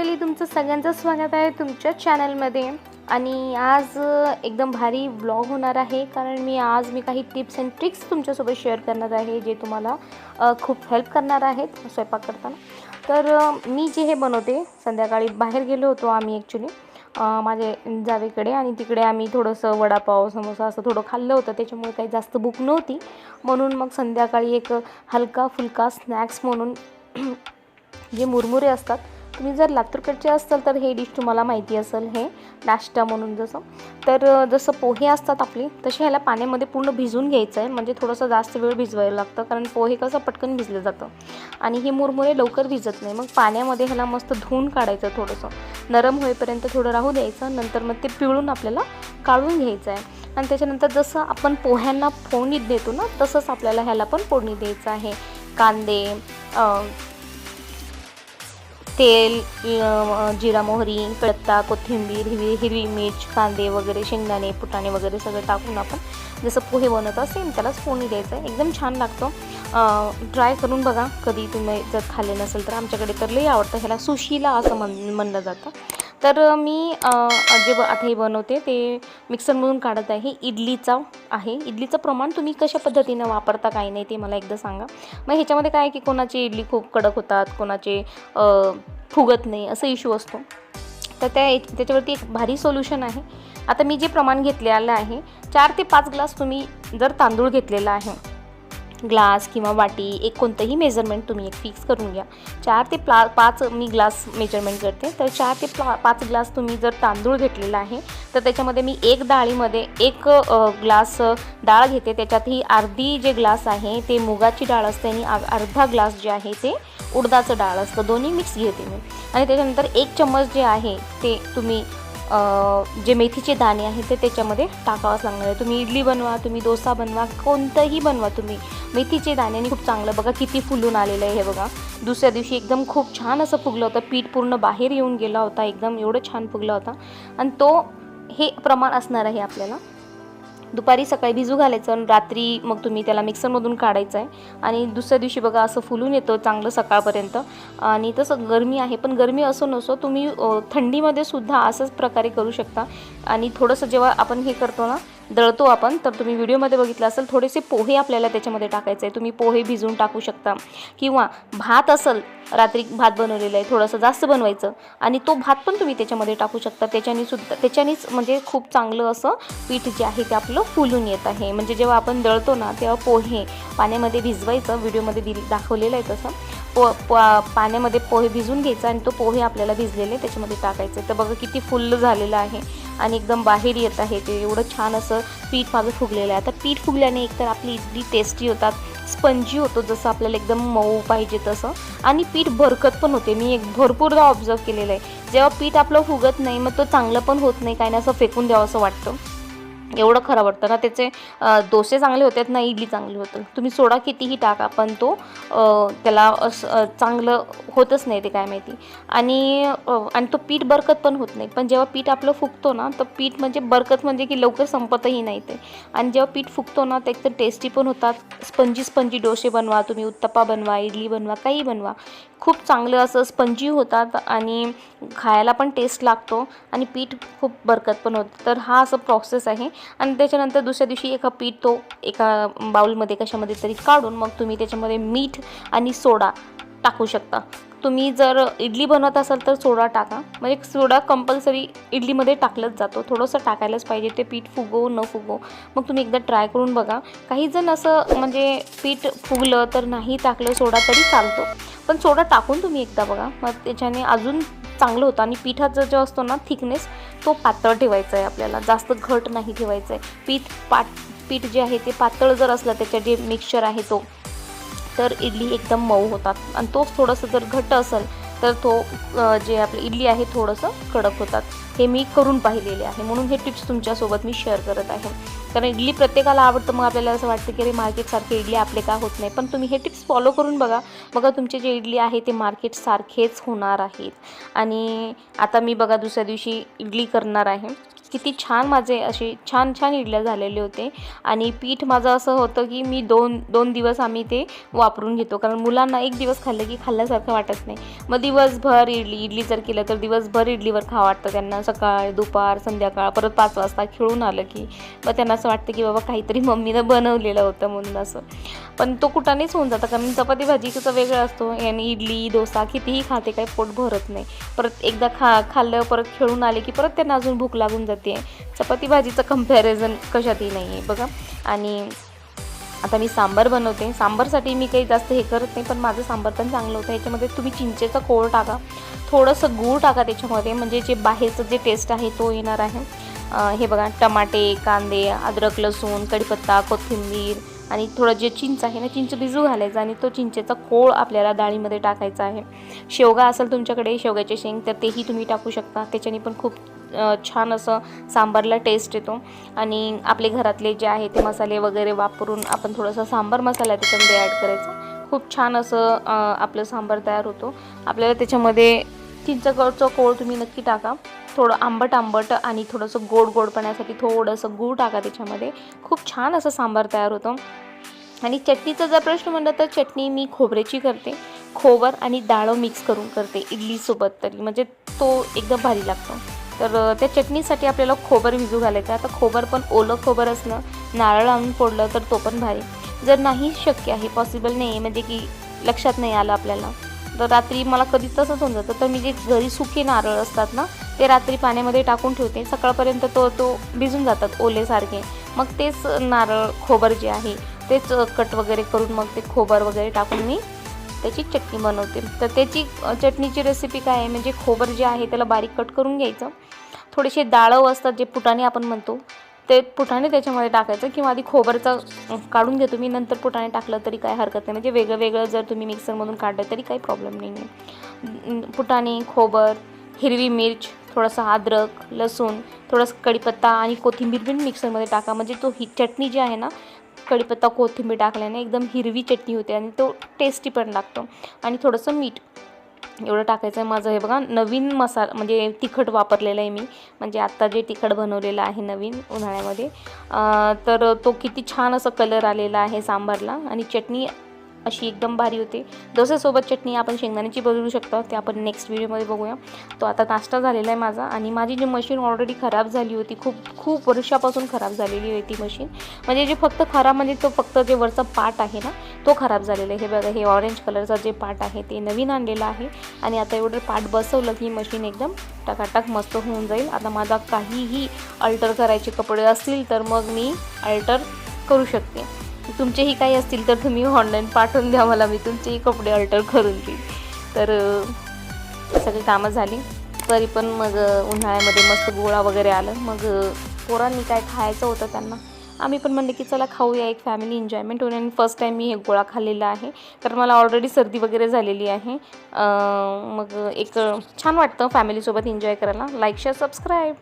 तुमचं सगळ्यांचं स्वागत आहे तुमच्या चॅनलमध्ये आणि आज एकदम भारी ब्लॉग होणार आहे. कारण मी आज मी काही टिप्स अँड ट्रिक्स तुमच्यासोबत शेअर करणार आहे जे तुम्हाला खूप हेल्प करणार आहेत स्वयंपाक करताना. तर मी जे हे बनवते संध्याकाळी बाहेर गेलो होतो आम्ही ॲक्च्युली माझे जावेकडे आणि तिकडे आम्ही थोडंसं वडापाव समोसा असं थोडं खाल्लं होतं. त्याच्यामुळे काही जास्त भूक नव्हती. म्हणून मग संध्याकाळी एक हलका फुलका स्नॅक्स म्हणून जे मुरमुरे असतात तुम्ही जर लातूरकडचे असाल तर हे डिश तुम्हाला माहिती असेल हे नाश्ता म्हणून जसं. तर जसं पोहे असतात आपले तसे ह्याला पाण्यामध्ये पूर्ण भिजून घ्यायचं आहे. म्हणजे थोडंसं जास्त वेळ भिजवायला लागतं कारण पोहे कसं पटकन भिजलं जातं. आणि हे मुरमुरे लवकर भिजत नाही. मग पाण्यामध्ये ह्याला मस्त धुवून काढायचं थोडंसं. नरम होईपर्यंत थोडं राहू द्यायचं. नंतर मग ते पिळून आपल्याला काढून घ्यायचं आहे. आणि त्याच्यानंतर जसं आपण पोह्यांना फोडणीत देतो ना तसंच आपल्याला ह्याला पण फोडणी द्यायचं आहे. कांदे तेल जिरा मोहरी कळत्ता कोथिंबीर हिरवी हिरवी मिर्च कांदे वगैरे शेंगदाणे फुटाणे वगैरे सगळं टाकून आपण जसं पोहे बनवत असेल त्यालाच फोडणी द्यायचं आहे. एकदम छान लागतो. ट्राय करून बघा. कधी तुम्ही जर खाल्ले नसेल तर आमच्याकडे तर लई आवडतं. ह्याला सुशीला असं म्हण म्हणलं जातं. तर मी जे ब आता हे बनवते ते मिक्सरमधून काढत आहे. इडलीचा आहे. इडलीचं प्रमाण तुम्ही कशा पद्धतीनं वापरता काही नाही ते मला एकदा सांगा. मग ह्याच्यामध्ये काय आहे की कोणाची इडली खूप कडक होतात कोणाचे फुगत नाही असं इश्यू असतो. तर त्या त्याच्यावरती एक भारी सोल्युशन आहे. आता मी जे प्रमाण घेतलेलं आहे चार ते पाच ग्लास तुम्ही जर तांदूळ घेतलेला आहे ग्लास किंवा वाटी एक कोणतंही मेजरमेंट तुम्ही एक फिक्स करून घ्या. चार ते प्ला पाच मी ग्लास मेजरमेंट करते. तर चार ते प्ला पाच ग्लास तुम्ही जर तांदूळ घेतलेला आहे तर त्याच्यामध्ये मी एक डाळीमध्ये एक ग्लास डाळ घेते. त्याच्यातही अर्धी जे ग्लास आहे ते मुगाची डाळ असते आणि आ- अर्धा ग्लास जे आहे ते उडदाचं डाळ असतं. दोन्ही मिक्स घेते मी. आणि त्याच्यानंतर एक चम्मच जे आहे ते तुम्ही जे मेथीचे दाणे आहेत ते त्याच्यामध्ये टाकावंच लागणार आहे. तुम्ही इडली बनवा तुम्ही डोसा बनवा कोणतंही बनवा तुम्ही. मेथीचे दाण्याने खूप चांगलं बघा किती फुलून आलेलं आहे हे बघा. दुसऱ्या दिवशी एकदम खूप छान असं फुगलं होतं. पीठ पूर्ण बाहेर येऊन गेला होता एकदम एवढं छान फुगला होता. आणि तो हे प्रमाण असणार आहे आपल्याला. दुपारी सकाळी भिजू घालायचं आणि रात्री मग तुम्ही त्याला मिक्सरमधून काढायचं आहे आणि दुसऱ्या दिवशी बघा असं फुलून येतं चांगलं सकाळपर्यंत. आणि तसं गरमी आहे पण गरमी असो नसो तुम्ही थंडीमध्ये सुद्धा असंच प्रकारे करू शकता. आणि थोडंसं जेव्हा आपण हे करतो ना दळतो आपण तर तुम्ही व्हिडिओमध्ये बघितलं असेल थोडेसे पोहे आपल्याला त्याच्यामध्ये टाकायचे आहे. तुम्ही पोहे भिजून टाकू शकता. किंवा भात असेल रात्री भात बनवलेला आहे थोडंसं जास्त बनवायचं आणि तो भात पण तुम्ही त्याच्यामध्ये टाकू शकता. त्याच्याने सुद्धा त्याच्यानेच म्हणजे खूप चांगलं असं पीठ जे आहे ते आपलं फुलून येत आहे. म्हणजे जेव्हा आपण दळतो ना तेव्हा पोहे पाण्यामध्ये भिजवायचं व्हिडिओमध्ये दिली दाखवलेलं आहे तसं. पो पाण्यामध्ये पोहे भिजून घ्यायचा आणि तो पोहे आपल्याला भिजलेले त्याच्यामध्ये टाकायचे. तर बघा किती फुल्ल झालेलं आहे. आणि एकदम बाहेर येत आहे. ते एवढं छान असं पीठ माझं फुगलेलं आहे. आता पीठ फुगल्याने एकतर आपली इडली टेस्टी होतात स्पंजी होतो जसं आपल्याला एकदम मऊ पाहिजे तसं. आणि पीठ भरकत पण होते. मी एक भरपूरदा ऑब्झर्व केलेलं आहे. जेव्हा पीठ आपलं फुगत नाही मग तो चांगलं पण होत नाही काही नाही असं फेकून द्यावं असं वाटतं. एवढं खरं वाटतं ना त्याचे डोसे चांगले होतात ना इडली चांगली होतं. तुम्ही सोडा कितीही टाका पण तो त्याला असं चांगलं होतच नाही ते काय माहिती. आणि आणि तो पीठ बरकत पण होत नाही. पण जेव्हा पीठ आपलं फुगतो ना तर पीठ म्हणजे बरकत म्हणजे की लवकर संपतही नाही ते. आणि जेव्हा पीठ फुगतो ना ते एकदम टेस्टी पण होतात. स्पंजी स्पंजी डोसे बनवा तुम्ही उत्तप्पा बनवा इडली बनवा काही बनवा. खूप चांगलं असं स्पंजी होतात आणि खायला पण टेस्ट लागतो आणि पीठ खूप बरकत पण होतं. तर हा असं प्रोसेस आहे. आणि त्याच्यानंतर दुसऱ्या दिवशी एका पीठ तो एका बाउलमध्ये कशामध्ये तरी काढून मग तुम्ही त्याच्यामध्ये मीठ आणि सोडा टाकू शकता. तुम्ही जर इडली बनवत असाल तर सोडा टाका. म्हणजे सोडा कंपल्सरी इडलीमध्ये टाकलंच जातो. थोडंसं टाकायलाच पाहिजे. ते पीठ फुगो न फुगो मग तुम्ही एकदा ट्राय करून बघा. काही जण असं म्हणजे पीठ फुगलं तर नाही टाकलं सोडा तरी चालतो. पण सोडा टाकून तुम्ही एकदा बघा. मग त्याच्याने अजून चांगलं होतं. आणि पिठाचा जो असतो ना थिकनेस तो पातळ ठेवायचा आहे आपल्याला. जास्त घट नाही ठेवायचं आहे. पीठ पाट पीठ जे आहे ते पातळ जर असलं त्याच्या जे मिक्सचर आहे तो तर इडली एकदम मऊ होतात. आणि तोच थोडंसं जर घट्ट असेल तर तो जे आपलं इडली आहे थोडंसं कडक होतात. हे मी करून पाहिलेले आहे. म्हणून हे टिप्स तुमच्यासोबत मी शेअर करत आहे. कारण इडली प्रत्येकाला आवडतं मग आपल्याला असं वाटतं की अरे मार्केटसारखे इडली आपले का होत नाही? पण तुम्ही हे टिप्स फॉलो करून बघा. बघा तुमचे जे इडली आहे ते मार्केटसारखेच होणार आहेत. आणि आता मी बघा दुसऱ्या दिवशी इडली करणार आहे. किती छान माझे असे छान छान इडल्या झालेले होते. आणि पीठ माझं असं होतं की मी दोन दोन दिवस आम्ही ते वापरून घेतो. कारण मुलांना एक दिवस खाल्लं की खाल्ल्यासारखं वाटत नाही. मग दिवसभर इडली इडली जर केलं तर दिवसभर इडलीवर खा वाटतं. त्यांना सकाळ दुपार संध्याकाळ परत पाच वाजता खेळून आलं की मग त्यांना असं वाटतं की बाबा काहीतरी मम्मीनं बनवलेलं होतं म्हणून असं. पण तो कुठानेच होऊन जातं. कारण चपाती भाजीचं वेगळं असतो. आणि इडली डोसा कितीही खाते काही पोट भरत नाही. परत एकदा खा खाल्लं परत खेळून आले की परत त्यांना अजून भूक लागून जाते. चपाती भाजीचं कंपॅरिझन कशातही नाही आहे बघा. आणि आता मी सांबार बनवते. सांबारसाठी मी काही जास्त हे करत नाही पण माझं सांबार पण चांगलं होतं. याच्यामध्ये तुम्ही चिंचेचा कोळ टाका. थोडंसं गूळ टाका त्याच्यामध्ये. म्हणजे जे बाहेरचं जे टेस्ट आहे तो येणार आहे. हे बघा टमाटे कांदे अद्रक लसूण कढीपत्ता कोथिंबीर आणि थोडं जे चिंच आहे ना चिंच भिजू घालायचं आणि तो चिंचेचा कोळ आपल्याला डाळीमध्ये टाकायचा आहे. शेवगा असेल तुमच्याकडे शेवग्याचे शेंग तर तेही तुम्ही टाकू शकता. त्याच्याने पण खूप छान असं सांबारला टेस्ट येतो. आणि आपले घरातले जे आहे ते मसाले वगैरे वापरून आपण थोडंसं सांबार मसाला त्याच्यामध्ये ॲड करायचा. खूप छान असं आपलं सांबार तयार होतो. आपल्याला त्याच्यामध्ये चिंचगडचं कोळ तुम्ही नक्की टाका. थोडं आंबट आंबट आणि थोडंसं गोड गोडपण्यासाठी थोडंसं गूळ टाका त्याच्यामध्ये. खूप छान असं सांबार तयार होतं. आणि चटणीचा जर प्रश्न म्हणलं तर चटणी मी खोबऱ्याची करते. खोबर आणि डाळं मिक्स करून करते इडलीसोबत तरी. म्हणजे तो एकदम भारी लागतो. तर त्या चटणीसाठी आपल्याला खोबर भिजू घालायचं आता खोबर पण ओलं खोबर असणं नारळ आणून फोडलं तर तो पण भारी. जर नाही शक्य आहे पॉसिबल नाही आहे म्हणजे की लक्षात नाही आलं आपल्याला तर रात्री मला कधी तसंच होऊन जातं. तर मी जे घरी सुके नारळ असतात ना ते रात्री पाण्यामध्ये टाकून ठेवते. सकाळपर्यंत तो तो भिजून जातात ओलेसारखे. मग तेच नारळ खोबर जे आहे तेच कट वगैरे करून मग ते खोबर वगैरे टाकून मी त्याची चटणी बनवते. तर त्याची चटणीची रेसिपी काय आहे? म्हणजे खोबर जे आहे त्याला बारीक कट करून घ्यायचं. थोडेसे डाळव असतात जे फुटाणे आपण म्हणतो ते फुटाणे त्याच्यामध्ये टाकायचं किंवा आधी खोबरचं काढून घेतो मी नंतर फुटाणे टाकलं तरी काय हरकत नाही. म्हणजे वेगळं वेगळं जर तुम्ही मिक्सरमधून काढलं तरी काही प्रॉब्लेम नाही आहे. पुटाणे खोबर हिरवी मिर्च थोडासा अद्रक लसूण थोडासा कढीपत्ता आणि कोथिंबीर पण मिक्सरमध्ये टाका. म्हणजे तो ही चटणी जी आहे ना कढीपत्ता कोथिंबीर टाकल्याने एकदम हिरवी चटणी होते आणि तो टेस्टी पण लागतो. आणि थोडंसं मीठ एवढं टाकायचं. आहे माझं हे बघा नवीन मसाला म्हणजे तिखट वापरलेलं आहे मी. म्हणजे आत्ता जे तिखट बनवलेलं आहे नवीन उन्हाळ्यामध्ये. तर तो किती छान असं कलर आलेला आहे सांबारला. आणि चटणी अशी एकदम भारी होते. डोस्यासोबत चटणी आपण शेंगदाण्याची बनवू शकतो. ते आपण नेक्स्ट व्हिडिओमध्ये बघूया. तो आता नाश्ता झालेला आहे माझा आणि माझी जी मशीन ऑलरेडी खराब झाली होती खूप खूप वर्षापासून खराब झालेली होती मशीन म्हणजे जे फक्त खराब म्हणजे तो फक्त जे वरचा पार्ट आहे ना तो खराब झालेला आहे. हे बघा हे ऑरेंज कलरचा जे पार्ट आहे ते नवीन आणलेलं आहे. आणि आता एवढं पार्ट बसवलं की मशीन एकदम टकाटक मस्त होऊन जाईल. आता माझा काहीही अल्टर करायचे कपडे असतील तर मग मी अल्टर करू शकते. तुमचेही काही असतील तर तुम्ही ऑनलाईन पाठवून द्या मला. मी तुमचेही कपडे अल्टर करून देईन. तर सगळी कामं झाली. तरी पण मग उन्हाळ्यामध्ये मस्त गोळा वगैरे आलं. मग पोरांनी काय खायचं होतं त्यांना? आम्ही पण म्हणले की चला खाऊया एक फॅमिली एन्जॉयमेंट होईल आणि फर्स्ट टाईम मी हे गोळा खाल्लेला आहे. तर मला ऑलरेडी सर्दी वगैरे झालेली आहे. मग एक छान वाटतं फॅमिलीसोबत एन्जॉय करायला. Like share subscribe